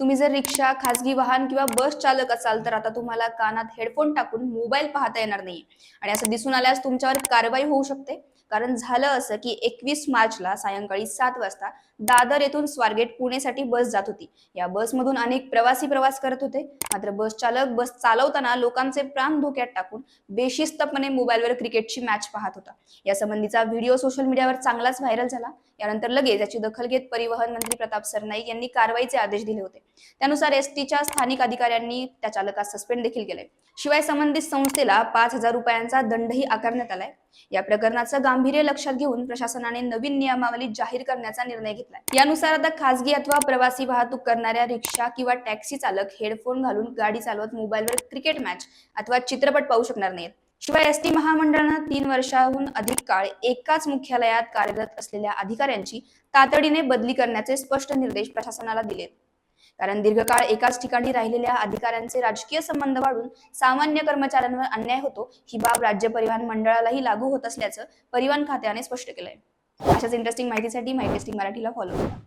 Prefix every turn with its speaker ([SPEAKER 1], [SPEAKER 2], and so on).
[SPEAKER 1] तुम्ही जर रिक्षा खासगी वाहन किंवा बस चालक असाल तर आता तुम्हाला कानात हेडफोन टाकून मोबाईल पाहता येणार नाही आणि असं दिसून आल्यास तुमच्यावर कारवाई होऊ शकते. कारण झालं असं की एकवीस मार्चला सायंकाळी सात वाजता दादर येथून स्वारगेट पुणेसाठी बस जात होती. या बसमधून अनेक प्रवासी प्रवास करत होते. मात्र बस चालक बस चालवताना लोकांचे प्राण धोक्यात टाकून बेशिस्तपणे मोबाईलवर क्रिकेटची मॅच पाहत होता. या संबंधीचा व्हिडिओ सोशल मीडियावर चांगलाच व्हायरल झाला. यानंतर लगेच याची दखल घेत परिवहन मंत्री प्रताप सरनाईक यांनी कारवाईचे आदेश दिले होते. त्यानुसार एस टीच्या स्थानिक अधिकाऱ्यांनी त्या चालकास सस्पेंड देखील केले शिवाय संबंधित संस्थेला पाच हजार रुपयांचा दंडही आकारण्यात आलाय. या प्रकरणाचं गांभीर्य लक्षात घेऊन प्रशासनाने नवीन नियमावली जाहीर करण्याचा निर्णय घेतलाय. यानुसार आता खासगी अथवा प्रवासी वाहतूक करणाऱ्या रिक्षा किंवा टॅक्सी चालक हेडफोन घालून गाडी चालवत मोबाईलवर क्रिकेट मॅच अथवा चित्रपट पाहू शकणार नाहीत. शिवाय एस टी महामंडळानं तीन वर्षाहून अधिक काळ एकाच मुख्यालयात कार्यरत असलेल्या अधिकाऱ्यांची तातडीने बदली करण्याचे स्पष्ट निर्देश प्रशासनाला दिलेत. कारण दीर्घकाळ एकाच ठिकाणी राहिलेल्या अधिकाऱ्यांचे राजकीय संबंध वाढून सामान्य कर्मचाऱ्यांवर अन्याय होतो ही बाब राज्य परिवहन मंडळालाही लागू होत असल्याचं परिवहन खात्याने स्पष्ट केलंय. अशाच इंटरेस्टिंग माहितीसाठी माहिती मराठीला फॉलो करा.